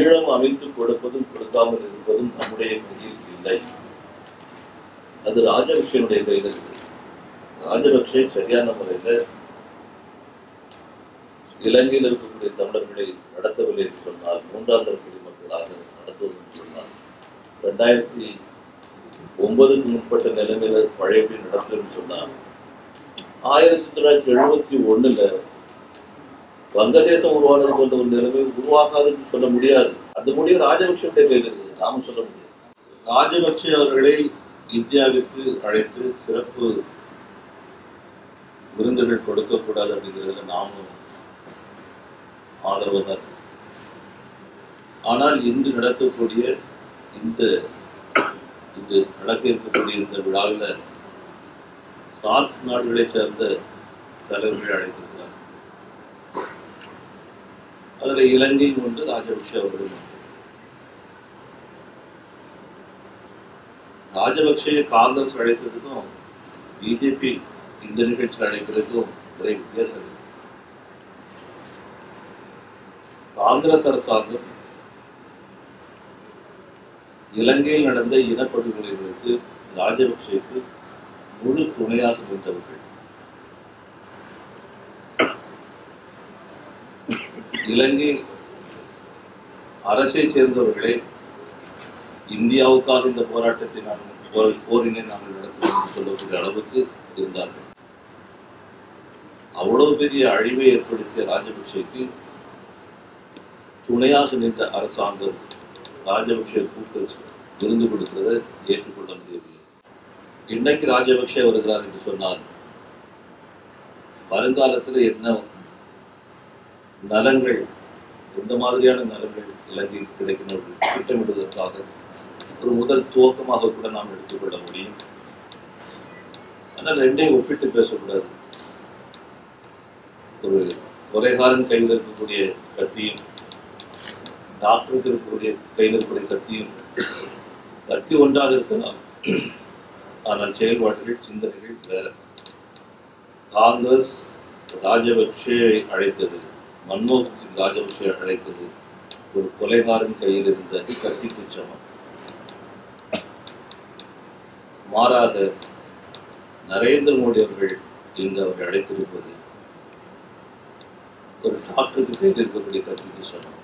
ஈழம் அமைத்து கொடுப்பதும் கொடுக்காமல் இருப்பதும் நம்முடைய கையில் இல்லை. அது ராஜபக்சனுடைய கையில் இருக்கு ராஜபக்சே சரியான முறையில் இலங்கையில் இருக்கக்கூடிய தமிழர்களை நடத்தவில்லை என்று சொன்னால் மூன்றாம் தர குடிமக்களாக நடத்துவது என்று சொன்னால் ரெண்டாயிரத்தி ஒன்பதுக்கு முற்பட்ட நிலைமையில பழையபடி நடத்துன்னு சொன்னால் ஆயிரத்தி தொள்ளாயிரத்தி எழுபத்தி ஒண்ணுல வங்கதேசம் உருவானது போன்ற ஒரு நிலைமை உருவாகாதுன்னு சொல்ல முடியாது. அந்த முடிவு ராஜபக்சேவுடைய கையில் இருக்குது நாம சொல்ல முடியாது. ராஜபக்சே அவர்களை இந்தியாவிற்கு அழைத்து சிறப்பு விருந்துகள் கொடுக்கக்கூடாது அப்படிங்கிறதுல நாமும் ஆதரவு தான். ஆனால் இன்று நடக்கக்கூடிய இந்த இது நடக்க இருக்கக்கூடிய இந்த விழாவில் சார்க் நாடுகளைச் சேர்ந்த தலைவர்கள் அழைத்தது அதில் இலங்கையும் ஒன்று ராஜபக்ஷ அவர்களும் ஒன்று. காங்கிரஸ் அழைத்ததுக்கும் பிஜேபி இந்த நிகழ்ச்சி அழைக்கிறதுக்கும் ஒரே வித்தியாசம் காங்கிரஸ் அரசாங்கம் இலங்கையில் நடந்த இனப்படுகொலைகளுக்கு ராஜபக்சேக்கு முழு துணையாக நின்றவர்கள் இலங்கை அரசை சேர்ந்தவர்களே இந்தியாவுக்காக இந்த போராட்டத்தை நாங்கள் போரினை நாங்கள் நடத்துவோம் சொல்லக்கூடிய அளவுக்கு இருந்தார்கள். அவ்வளவு பெரிய அழிவை ஏற்படுத்திய ராஜபக்சேக்கு துணையாக நின்ற அரசாங்கம் ராஜபக்சே கூட்டு விருந்து கொடுக்கிறத ஏற்றுக்கொள்ள முடியவில்லை. இன்னைக்கு ராஜபக்சே வருகிறார் என்று சொன்னால் வருங்காலத்தில் என்ன நலன்கள் எந்த மாதிரியான நலன்கள் இலங்கைக்கு கிடைக்கும் திட்டமிடுவதற்காக ஒரு முதல் துவக்கமாக கூட நாம் எடுத்துக்கொள்ள முடியும். ஆனால் ரெண்டையும் ஒப்பிட்டு பேசக்கூடாது. ஒரு கொலைகாரன் கையில் இருக்கக்கூடிய கத்தியும் டாக்டருக்கு இருக்கக்கூடிய கையில் இருக்கக்கூடிய கத்தியும் கத்தி ஒன்றாக இருக்கலாம். ஆனால் செயல்பாடுகள் சிந்தனைகள் வேற. காங்கிரஸ் ராஜபக்சே அழைத்தது மன்மோகன் சிங் ராஜபக்ஷ அழைத்தது ஒரு கொலைகாரன் கையில் இருந்த கத்திக்கு சமம். மாறாக நரேந்திர மோடி அவர்கள் இங்கு அவரை அழைத்திருப்பது ஒரு டாக்டருக்கு கையில் இருக்கக்கூடிய கத்திக்கு சமம்.